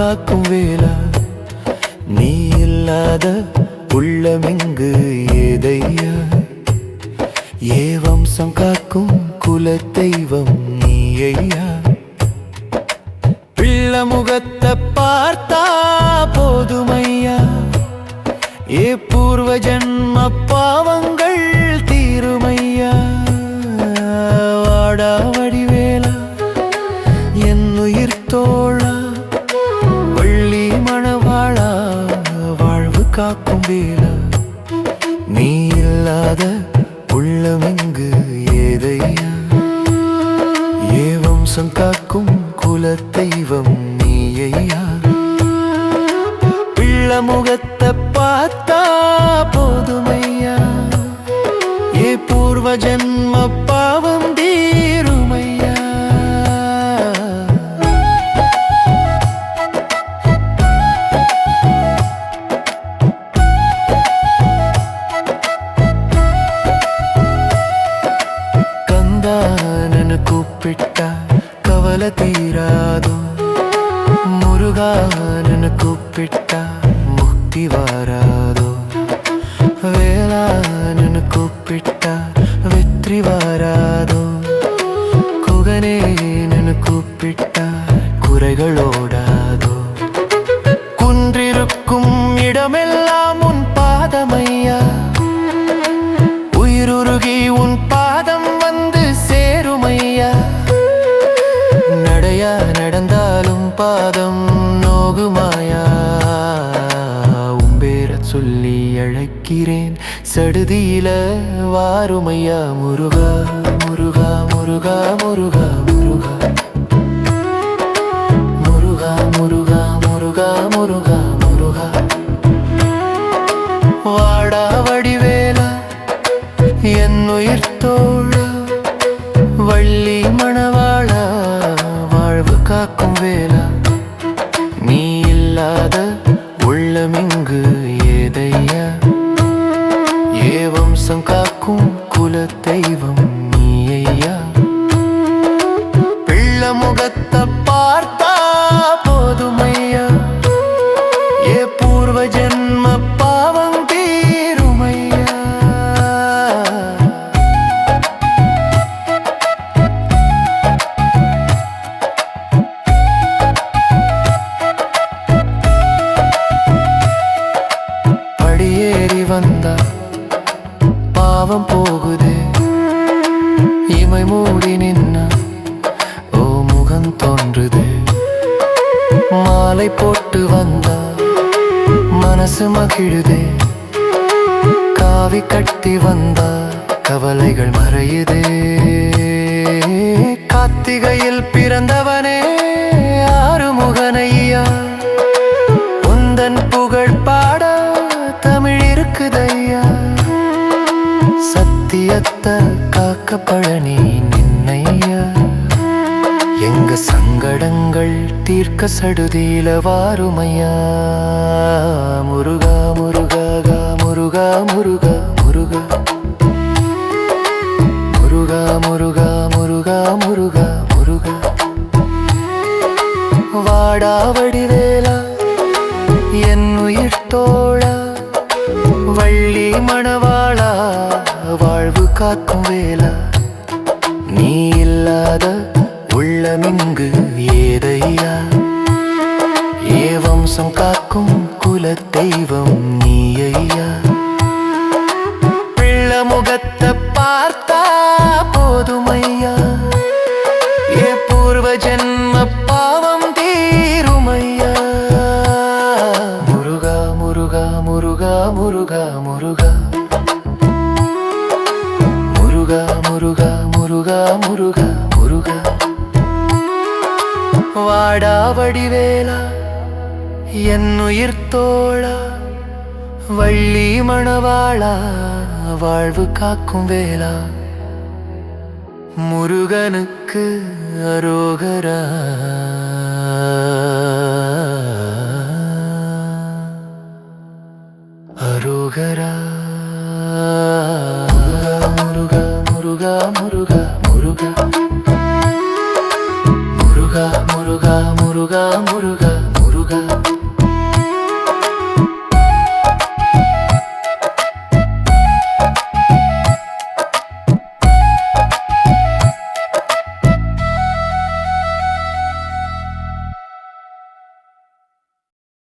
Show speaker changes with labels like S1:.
S1: காக்கும் வேலா நீ இல்லாத உள்ளமெங்கு ஏதையா ஏ வம்சம் காக்கும் குலத்தெய்வம் நீ ஐயா பிள்ள முகத்தை பார்த்தா போதுமையா? ஏ பூர்வ ஜன்ம பாவங்கள் வேளா நீ இல்லாத உள்ளமெங்கு ஏதையா ஏவம்சம் காக்கும் குலத்தெய்வம் நீயா பிள்ளமுகத்தை ಕಲ ತೀರಾದು ಮುರುಗಾನನ ಕುಪ್ಪಿಟ್ಟ ಮುಕ್ತಿ ವಾರಾದು ವೇಳಾನನ ಕುಪ್ಪಿಟ್ಟ ವೆತ್ರಿ ವಾರಾದು ಕುಗನೇ ನನ ಕುಪ್ಪಿಟ್ಟ குறைகளோடாதோ குன்றிருக்கும் இடமெல்லாம் உன் பாதமையா உயிருருகி உன் பா அழைக்கிறேன் சடுதியில வாருமையா முருகா முருகா முருகா முருகா முருகா. முருகா முருகா முருகா முருகா முருகா. வாடா வடிவேலா உயிர் தோழ. வள்ளி மணவாழ வாழ்வு காக்கும் தெய்வம் நீ ஐயா பிள்ள முகத்தை பார்த்தா போதுமையா? ஏ பூர்வ ஜென்ம பாவம் தீருமையா? படியேறி வந்தா பாவம் போகும். மாலை போட்டு வந்தா மனசு மகிழுதே. காவி கட்டி வந்தா கவலைகள் மறையுதே. கார்த்திகையில் பிறந்தவனே ஆறுமுகனையா உந்தன் புகழ் பாட தமிழ் இருக்குதையா சத்தியத்தை காக்கப்பட சங்கடங்கள் தீர்க்க சடுதியில வாருமையா? முருகா முருகா கா முருகா முருகா முருகா. முருகா முருகா முருகா முருகா முருகா. வாடா வடிவேலா என் உயிர் தோழா. வள்ளி மணவாளா வாழ்வு காக்கும் வேலா நீ இல்லாத உள்ளமிங்கு ஏதையா? ஏ வம்சம் காக்கும் குல தெய்வம் நீ பிள்ள முகத்தை பார்த்தா போதுமையா? ஏ பூர்வ ஜென்ம பாவம் தீருமையா? முருகா முருகா முருகா முருகா. முருகா முருகா முருகா முருகா முருகா. வாடா வடிவேலா என்னுயிர் தோழா வள்ளி மணவாளா வாழ்வு காக்கும் வேளா. முருகனுக்கு அரோகரா. మురుగా మురుగా